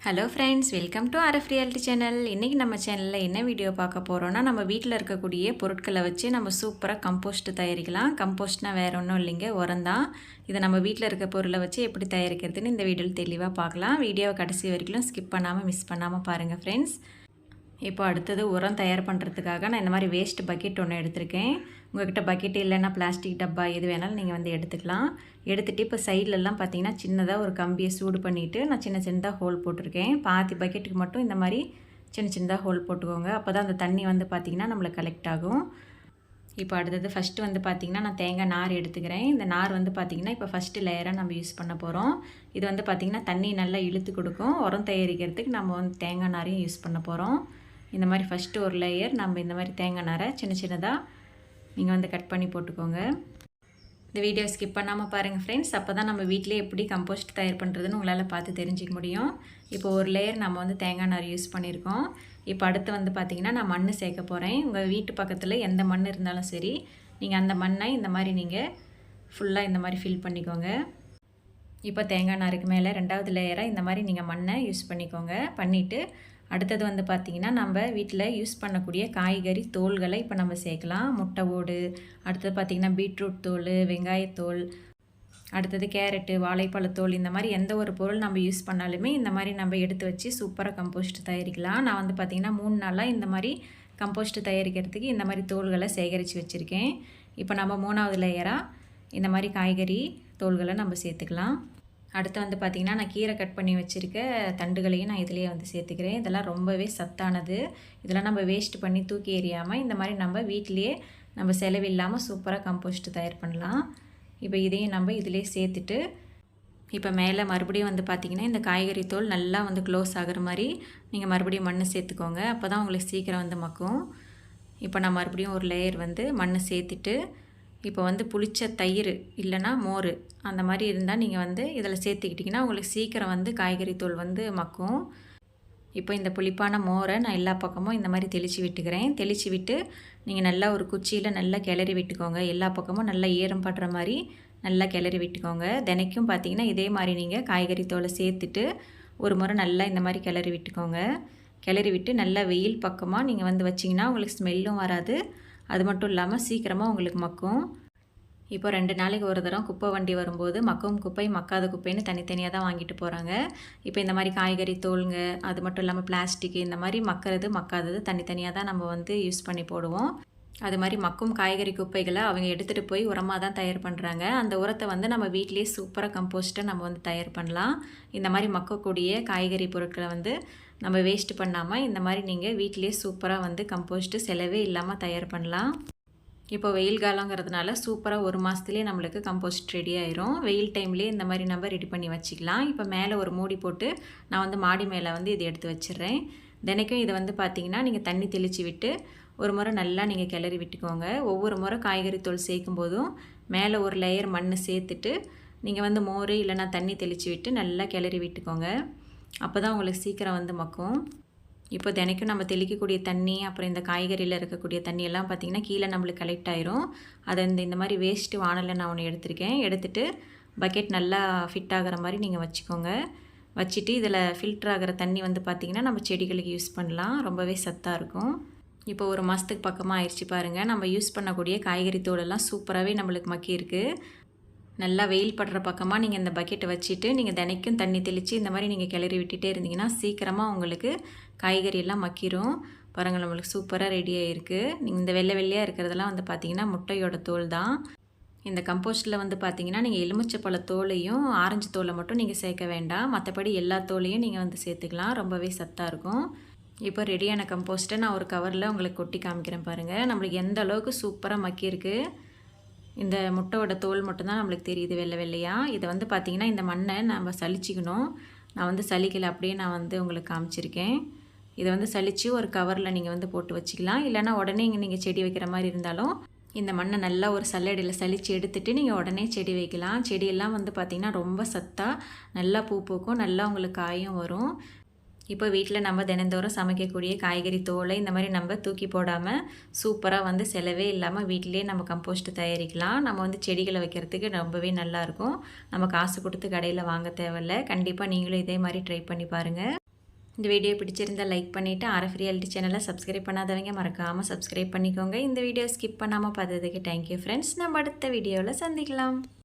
Hello friends welcome to RF reality channel இன்றைக்கி நம்ம சேனலில் என்ன வீடியோ பார்க்க போகிறோன்னா நம்ம வீட்டில் இருக்கக்கூடிய பொருட்களை வச்சு நம்ம சூப்பராக கம்போஸ்ட் தயாரிக்கலாம். கம்போஸ்ட்னால் வேறு ஒன்றும் இல்லைங்க உரம் தான். இதை நம்ம வீட்டில் இருக்க பொருளை வச்சு எப்படி தயாரிக்கிறதுன்னு இந்த வீடியோவில் தெளிவாக பார்க்கலாம். வீடியோவை கடைசி வரைக்கும் ஸ்கிப் பண்ணாமல் மிஸ் பண்ணாமல் பாருங்கள் ஃப்ரெண்ட்ஸ் இப்போ அடுத்தது உரம் தயார் பண்ணுறதுக்காக நான் இந்த மாதிரி வேஸ்ட் பக்கெட் ஒன்று எடுத்திருக்கேன். உங்கள்கிட்ட பக்கெட் இல்லைன்னா பிளாஸ்டிக் டப்பா எது வேணாலும் நீங்கள் வந்து எடுத்துக்கலாம். எடுத்துகிட்டு இப்போ சைட்லலாம் பார்த்தீங்கன்னா சின்னதாக ஒரு கம்பியை சூடு பண்ணிவிட்டு நான் சின்ன சின்னதாக ஹோல் போட்டிருக்கேன். பாதி பக்கெட்டுக்கு மட்டும் இந்த மாதிரி சின்ன சின்னதாக ஹோல் போட்டுக்கோங்க. அப்போ தான் அந்த தண்ணி வந்து பார்த்திங்கன்னா நம்மளுக்கு கலெக்ட் ஆகும். இப்போ அடுத்தது ஃபஸ்ட்டு வந்து பார்த்திங்கன்னா நான் தேங்காய் நார் எடுத்துக்கிறேன். இந்த நார் வந்து பார்த்திங்கன்னா இப்போ ஃபஸ்ட்டு லேயராக நம்ம யூஸ் பண்ண போகிறோம் இது வந்து பார்த்திங்கன்னா தண்ணி நல்லா இழுத்து கொடுக்கும். உரம் தயாரிக்கிறதுக்கு நம்ம வந்து தேங்காய் நாரையும் யூஸ் பண்ண போகிறோம் இந்த மாதிரி ஃபஸ்ட்டு ஒரு லேயர் நம்ம இந்த மாதிரி தேங்காய் நாரை சின்ன சின்னதாக நீங்கள் வந்து கட் பண்ணி போட்டுக்கோங்க. இந்த வீடியோ ஸ்கிப் பண்ணாமல் பாருங்கள் ஃப்ரெண்ட்ஸ் அப்போ தான் நம்ம வீட்டிலே எப்படி கம்போஸ்ட் தயார் பண்ணுறதுன்னு உங்களால் பார்த்து தெரிஞ்சிக்க முடியும். இப்போ ஒரு லேயர் நம்ம வந்து தேங்காய் நார் யூஸ் பண்ணியிருக்கோம். இப்போ அடுத்து வந்து பார்த்திங்கன்னா நான் மண் சேர்க்க போகிறேன் உங்கள் வீட்டு பக்கத்தில் எந்த மண் இருந்தாலும் சரி நீங்கள் அந்த மண்ணை இந்த மாதிரி நீங்கள் ஃபுல்லாக இந்த மாதிரி ஃபில் பண்ணிக்கோங்க. இப்போ தேங்காய் நாருக்கு மேலே ரெண்டாவது லேயராக இந்த மாதிரி நீங்கள் மண்ணை யூஸ் பண்ணிக்கோங்க. பண்ணிவிட்டு அடுத்தது வந்து பார்த்திங்கன்னா நம்ம வீட்டில் யூஸ் பண்ணக்கூடிய காய்கறி தோல்களை இப்போ நம்ம சேர்க்கலாம். முட்டை ஓடு அடுத்தது பார்த்திங்கன்னா பீட்ரூட் தோல் வெங்காயத்தோல் அடுத்தது கேரட்டு வாழைப்பழத்தோல் இந்த மாதிரி எந்த ஒரு பொருள் நம்ம யூஸ் பண்ணாலுமே இந்த மாதிரி நம்ம எடுத்து வச்சு சூப்பராக கம்போஸ்ட் தயாரிக்கலாம். நான் வந்து பார்த்திங்கன்னா மூணு நாளாக இந்த மாதிரி கம்போஸ்ட் தயாரிக்கிறதுக்கு இந்த மாதிரி தோள்களை சேகரித்து வச்சுருக்கேன். இப்போ நம்ம மூணாவது லேயராக இந்த மாதிரி காய்கறி தோள்களை நம்ம சேர்த்துக்கலாம். அடுத்து வந்து பார்த்திங்கன்னா நான் கீரை கட் பண்ணி வச்சுருக்க தண்டுகளையும் நான் இதிலேயே வந்து சேர்த்துக்கிறேன். இதெல்லாம் ரொம்பவே சத்தானது. இதெல்லாம் நம்ம வேஸ்ட் பண்ணி தூக்கி எறியாமல் இந்த மாதிரி நம்ம வீட்டிலையே நம்ம செலவில்லாமல் சூப்பராக கம்போஸ்ட் தயார் பண்ணலாம். இப்போ இதையும் நம்ம இதிலே சேர்த்துட்டு இப்போ மேலே மறுபடியும் வந்து பார்த்திங்கன்னா இந்த காய்கறி தோல் நல்லா வந்து க்ளோஸ் ஆகிற மாதிரி நீங்கள் மறுபடியும் மண் சேர்த்துக்கோங்க. அப்போ தான் உங்களுக்கு சீக்கிரம் வந்து மக்கும். இப்போ நான் மறுபடியும் ஒரு லேயர் வந்து மண் சேர்த்துட்டு இப்போ வந்து புளிச்ச தயிர் இல்லைன்னா மோர் அந்த மாதிரி இருந்தால் நீங்கள் வந்து இதில் சேர்த்துக்கிட்டிங்கன்னா உங்களுக்கு சீக்கிரம் வந்து காய்கறி தூள் வந்து மக்கும். இப்போ இந்த புளிப்பான மோரை நான் எல்லா பக்கமும் இந்த மாதிரி தெளித்து விட்டுக்கிறேன். தெளித்து விட்டு நீங்கள் நல்லா ஒரு குச்சியில் நல்லா கிளறி விட்டுக்கோங்க. எல்லா பக்கமும் நல்லா ஈரம் படுற மாதிரி நல்லா கிளறி விட்டுக்கோங்க. தினைக்கும் பார்த்தீங்கன்னா இதே மாதிரி நீங்கள் காய்கறி தோலை சேர்த்துட்டு ஒரு முறை நல்லா இந்த மாதிரி கிளறி விட்டுக்கோங்க. கிளறி விட்டு நல்லா வெயில் பக்கமாக நீங்கள் வந்து வச்சிங்கன்னா உங்களுக்கு ஸ்மெல்லும் வராது. அது மட்டும் இல்லாமல் சீக்கிரமாக உங்களுக்கு மக்கும். இப்போ ரெண்டு நாளைக்கு ஒரு தரம் குப்பை வண்டி வரும்போது மக்கும் குப்பை மக்காத குப்பைன்னு தனித்தனியாக தான் வாங்கிட்டு போகிறாங்க இப்போ இந்த மாதிரி காய்கறி தோலுங்க அது மட்டும் இல்லாமல் பிளாஸ்டிக் இந்த மாதிரி மக்கிறது மக்காதது தனித்தனியாக தான் நம்ம வந்து யூஸ் பண்ணி போடுவோம். அது மாதிரி மக்கும் காய்கறி குப்பைகளை அவங்க எடுத்துகிட்டு போய் உரமாக தான் தயார் பண்ணுறாங்க அந்த உரத்தை வந்து நம்ம வீட்லேயே சூப்பராக கம்போஸ்ட்டை நம்ம வந்து தயார் பண்ணலாம். இந்த மாதிரி மக்கக்கூடிய காய்கறி பொருட்களை வந்து நம்ம வேஸ்ட் பண்ணாமல் இந்த மாதிரி நீங்கள் வீட்டிலே சூப்பராக வந்து கம்போஸ்ட்டு செலவே இல்லாமல் தயார் பண்ணலாம். இப்போ வெயில் காலங்கிறதுனால சூப்பராக ஒரு மாதத்துலேயே நம்மளுக்கு கம்போஸ்ட் ரெடி ஆயிரும். வெயில் டைம்லேயே இந்த மாதிரி நம்ம ரெடி பண்ணி வச்சுக்கலாம். இப்போ மேலே ஒரு மூடி போட்டு நான் வந்து மாடி மேலே வந்து இதை எடுத்து வச்சிடுறேன். தினைக்கும் இதை வந்து பார்த்திங்கன்னா நீங்கள் தண்ணி தெளித்து விட்டு ஒரு முறை நல்லா நீங்கள் கிளறி விட்டுக்கோங்க. ஒவ்வொரு முறை காய்கறி தோல் சேர்க்கும் போதும் மேலே ஒரு லேயர் மண் சேர்த்துட்டு நீங்கள் வந்து மோர் இல்லைனா தண்ணி தெளித்து விட்டு நல்லா கிளறி விட்டுக்கோங்க. அப்போ தான் உங்களுக்கு சீக்கிரம் வந்து மக்கும். இப்போ தினைக்கும் நம்ம தெளிக்கக்கூடிய தண்ணி அப்புறம் இந்த காய்கறியில் இருக்கக்கூடிய தண்ணி எல்லாம் பார்த்திங்கன்னா கீழே நம்மளுக்கு கலெக்ட் ஆயிரும். அதை இந்த இந்த மாதிரி வேஸ்ட்டு வானலில் நான் ஒன்று எடுத்திருக்கேன். எடுத்துகிட்டு பக்கெட் நல்லா ஃபிட் ஆகிற மாதிரி நீங்கள் வச்சுக்கோங்க. வச்சுட்டு இதில் ஃபில்டர் ஆகிற தண்ணி வந்து பார்த்திங்கன்னா நம்ம செடிகளுக்கு யூஸ் பண்ணலாம். ரொம்பவே சத்தாக இருக்கும். இப்போ ஒரு மாதத்துக்கு பக்கமாக ஆயிடுச்சு பாருங்கள் நம்ம யூஸ் பண்ணக்கூடிய காய்கறி தோலெல்லாம் சூப்பராகவே நம்மளுக்கு மக்கி இருக்குது நல்லா வெயில் படுற பக்கமாக நீங்கள் இந்த பக்கெட்டை வச்சுட்டு நீங்கள் தினைக்கும் தண்ணி தெளித்து இந்த மாதிரி நீங்கள் கிளறி விட்டுட்டே இருந்தீங்கன்னா சீக்கிரமாக உங்களுக்கு காய்கறி எல்லாம் மக்கிரும். பாருங்கள் நம்மளுக்கு சூப்பராக ரெடி ஆகிருக்கு நீங்கள் இந்த வெள்ளை வெள்ளையாக இருக்கிறதெல்லாம் வந்து பார்த்திங்கன்னா முட்டையோட தோல் தான். இந்த கம்போஸ்ட்டில் வந்து பார்த்தீங்கன்னா நீங்கள் எலுமிச்சப்பழ தோலையும் ஆரஞ்சு தோலை மட்டும் நீங்கள் சேர்க்க வேண்டாம். மற்றபடி எல்லா தோலையும் நீங்கள் வந்து சேர்த்துக்கலாம். ரொம்பவே சத்தாக இருக்கும். இப்போ ரெடியான கம்போஸ்ட்டை நான் ஒரு கவரில் உங்களுக்கு கொட்டி காமிக்கிறேன் பாருங்கள் நம்மளுக்கு எந்த அளவுக்கு சூப்பராக மக்கியிருக்கு இந்த முட்டையோட தோல் மட்டும்தான் நம்மளுக்கு தெரியுது வெள்ளை வெள்ளையாக இதை வந்து பார்த்திங்கன்னா இந்த மண்ணை நம்ம சளிச்சிக்கணும். நான் வந்து சளிக்கலை அப்படியே நான் வந்து உங்களுக்கு காமிச்சிருக்கேன். இதை வந்து சளிச்சு ஒரு கவரில் நீங்கள் வந்து போட்டு வச்சுக்கலாம். இல்லைனா உடனே இங்கே நீங்கள் செடி வைக்கிற மாதிரி இருந்தாலும் இந்த மண்ணை நல்லா ஒரு சல்லடையில் சளிச்சு எடுத்துகிட்டு நீங்கள் உடனே செடி வைக்கலாம். செடியெல்லாம் வந்து பார்த்திங்கன்னா ரொம்ப சத்தாக நல்லா பூ பூக்கும். நல்லா உங்களுக்கு காயும் வரும். இப்போ வீட்டில் நம்ம தினந்தோறும் சமைக்கக்கூடிய காய்கறி தோலை இந்த மாதிரி நம்ம தூக்கி போடாமல் சூப்பராக வந்து செலவே இல்லாமல் வீட்டிலே நம்ம கம்போஸ்ட் தயாரிக்கலாம். நம்ம வந்து செடிகளை வைக்கிறதுக்கு ரொம்பவே நல்லாயிருக்கும் நம்ம காசு கொடுத்து கடையில் வாங்க தேவையில்ல. கண்டிப்பாக நீங்களும் இதே மாதிரி ட்ரை பண்ணி பாருங்கள் இந்த வீடியோ பிடிச்சிருந்தால் லைக் பண்ணிவிட்டு ஆர்எஃப் ரியாலிட்டி சேனலை சப்ஸ்கிரைப் பண்ணாதவங்க மறக்காமல் சப்ஸ்கிரைப் பண்ணிக்கோங்க. இந்த வீடியோ ஸ்கிப் பண்ணாமல் பார்த்ததுக்கு தேங்க்யூ ஃப்ரெண்ட்ஸ் நம்ம அடுத்த வீடியோவில் சந்திக்கலாம்.